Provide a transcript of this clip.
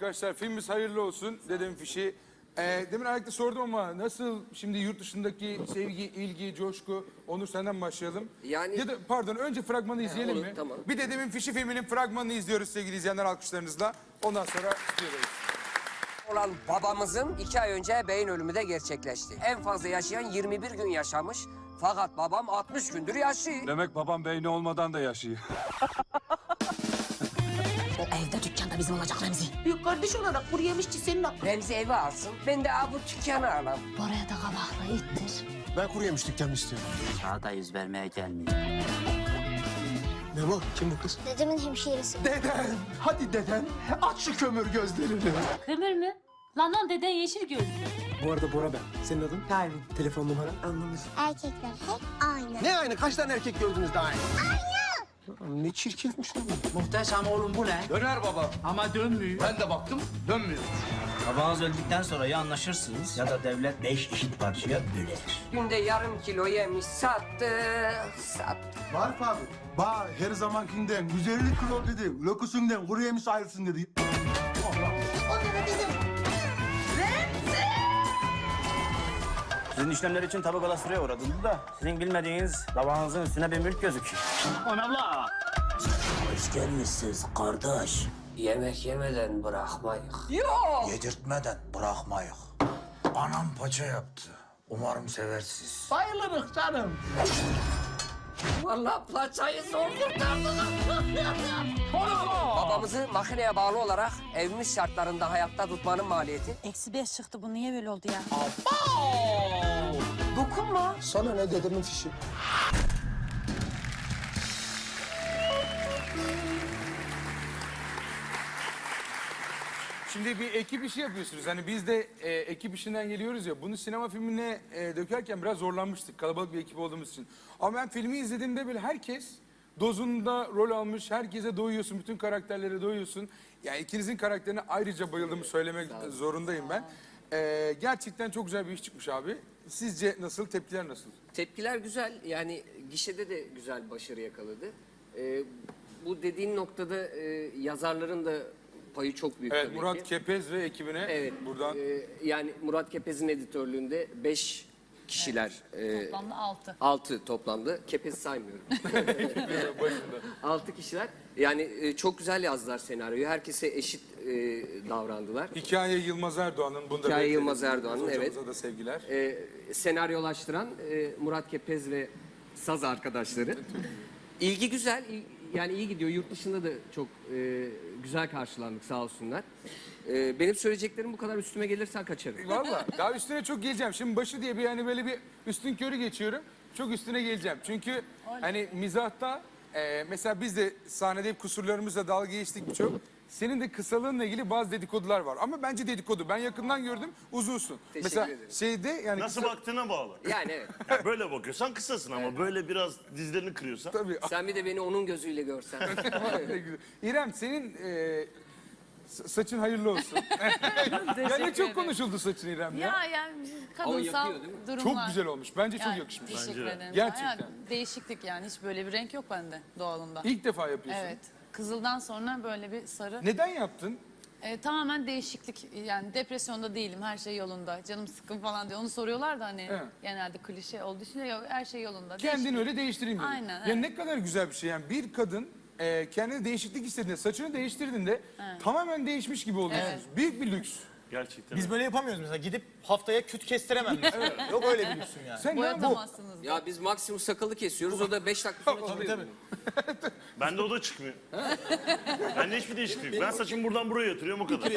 arkadaşlar filmimiz hayırlı olsun. Dedem fişi. Ee, demin ayakta sordum ama nasıl şimdi yurt dışındaki sevgi, ilgi, coşku? Onur senden başlayalım. Yani- Ya da pardon önce fragmanı izleyelim olur, mi? tamam. Bir dedemin fişi filminin fragmanını izliyoruz sevgili izleyenler alkışlarınızla. Ondan sonra istiyoruz. olan babamızın iki ay önce beyin ölümü de gerçekleşti. En fazla yaşayan 21 gün yaşamış. Fakat babam 60 gündür yaşıyor. Demek babam beyni olmadan da yaşıyor. Bizim olacak Remzi. Büyük kardeş olarak kuru yemişçi senin aklın. Remzi evi alsın. Ben de bu dükkanı alayım. Oraya da kabakla ittir. Ben kuru yemiş dükkanı istiyorum. Çağda yüz vermeye gelmiyor. Ne bu? Kim bu kız? Dedemin hemşehrisi. Deden. Hadi deden. Aç şu kömür gözlerini. Kömür mü? Lan lan deden yeşil gözlü. Bu arada Bora ben. Senin adın? Pervin. Telefon numaran? Anlamış. Erkekler hep aynı. Ne aynı? Kaç tane erkek gördünüz daha aynı? Aynı. Ne çirkinmiş lan. bu. Muhteşem oğlum bu ne? Döner baba. Ama dönmüyor. Ben de baktım dönmüyor. Babanız öldükten sonra ya anlaşırsınız ya da devlet beş eşit parçaya böler. Günde yarım kilo yemiş sattı, sattı. Marif abi. Ba her zamankinden 150 kilo dedi. Lokusundan kuru yemiş ayrılsın dedi. Sizin işlemler için tabu kadastraya uğradınız da sizin bilmediğiniz babanızın üstüne bir mülk gözüküyor. Onabla. Hoş gelmişsiniz kardeş. Yemek yemeden bırakmayız. Yedirtmeden bırakmayız. Anam paça yaptı. Umarım seversiz. Bayılırız canım. Vallahi paçayı zor kurtardılar. Babamızı makineye bağlı olarak evimiz şartlarında hayatta tutmanın maliyeti. Eksi beş çıktı bu niye böyle oldu ya? Dokunma. Sana ne dedemin fişi? Şimdi bir ekip işi yapıyorsunuz. Hani biz de e, ekip işinden geliyoruz ya. Bunu sinema filmine e, dökerken biraz zorlanmıştık. Kalabalık bir ekip olduğumuz için. Ama ben filmi izlediğimde böyle herkes dozunda rol almış. Herkese doyuyorsun. Bütün karakterlere doyuyorsun. Yani ikinizin karakterine ayrıca bayıldığımı söylemek zorundayım ben. E, gerçekten çok güzel bir iş çıkmış abi. Sizce nasıl? Tepkiler nasıl? Tepkiler güzel. Yani gişede de güzel başarı yakaladı. Ee, bu dediğin noktada e, yazarların da payı çok büyük Evet tabii Murat ki. Kepez ve ekibine Evet. buradan e, yani Murat Kepez'in editörlüğünde beş kişiler. e, Toplamda altı. altı toplamda. Kepez saymıyorum. başında. altı kişiler. Yani e, çok güzel yazdılar senaryoyu. Herkese eşit e, davrandılar. Hikaye Yılmaz Erdoğan'ın. Bunu da Hikaye. Yılmaz Erdoğan'ın, evet. da sevgiler. e, senaryolaştıran e, Murat Kepez ve saz arkadaşları. İlgi güzel, il- yani iyi gidiyor. Yurt dışında da çok e, güzel karşılandık sağ olsunlar. E, benim söyleyeceklerim bu kadar üstüme gelirsen kaçarım. Valla daha üstüne çok geleceğim. Şimdi başı diye bir hani böyle bir üstün körü geçiyorum. Çok üstüne geleceğim. Çünkü hani mizahta e, mesela biz de sahnede hep kusurlarımızla dalga geçtik birçok. Senin de kısalığınla ilgili bazı dedikodular var. Ama bence dedikodu. Ben yakından gördüm uzunsun. Teşekkür mesela ederim. şeyde yani Nasıl kısa- baktığına bağlı. Yani evet. Ya böyle bakıyorsan kısasın ama böyle biraz dizlerini kırıyorsan. Tabii. Sen bir de beni onun gözüyle görsen. Ne güzel. İrem senin e, sa- saçın hayırlı olsun. ya ne çok konuşuldu saçın İrem ya. Ya yani kadınsal yakıyor değil mi? durumlar. Çok güzel olmuş. Bence çok yakışmış. Teşekkür ederim. Gerçekten. Ya, değişiklik yani hiç böyle bir renk yok bende doğalında. İlk defa yapıyorsun. Evet. Kızıldan sonra böyle bir sarı. Neden yaptın? Ee, tamamen değişiklik. Yani depresyonda değilim. Her şey yolunda. Canım sıkkın falan diye. Onu soruyorlar da hani Evet. genelde klişe olduğu için yok, her şey yolunda. Kendini öyle değiştireyim dedim. Aynen, Ya evet. ne kadar güzel bir şey yani bir kadın e, kendine değişiklik istediğinde saçını değiştirdiğinde tamamen değişmiş gibi oluyorsunuz. Büyük bir lüks. Gerçekten. Biz böyle yapamıyoruz mesela. Gidip haftaya küt kestiremem. Yok öyle bir lüksüm yani. Sen ne bu? Boyatamazsınız. ya biz maksimum sakalı kesiyoruz. O da beş dakika sonra çıkıyor. Bende o da çıkmıyor. Bende hiçbir değişiklik yok. Ben saçımı buradan buraya yatırıyorum o kadar.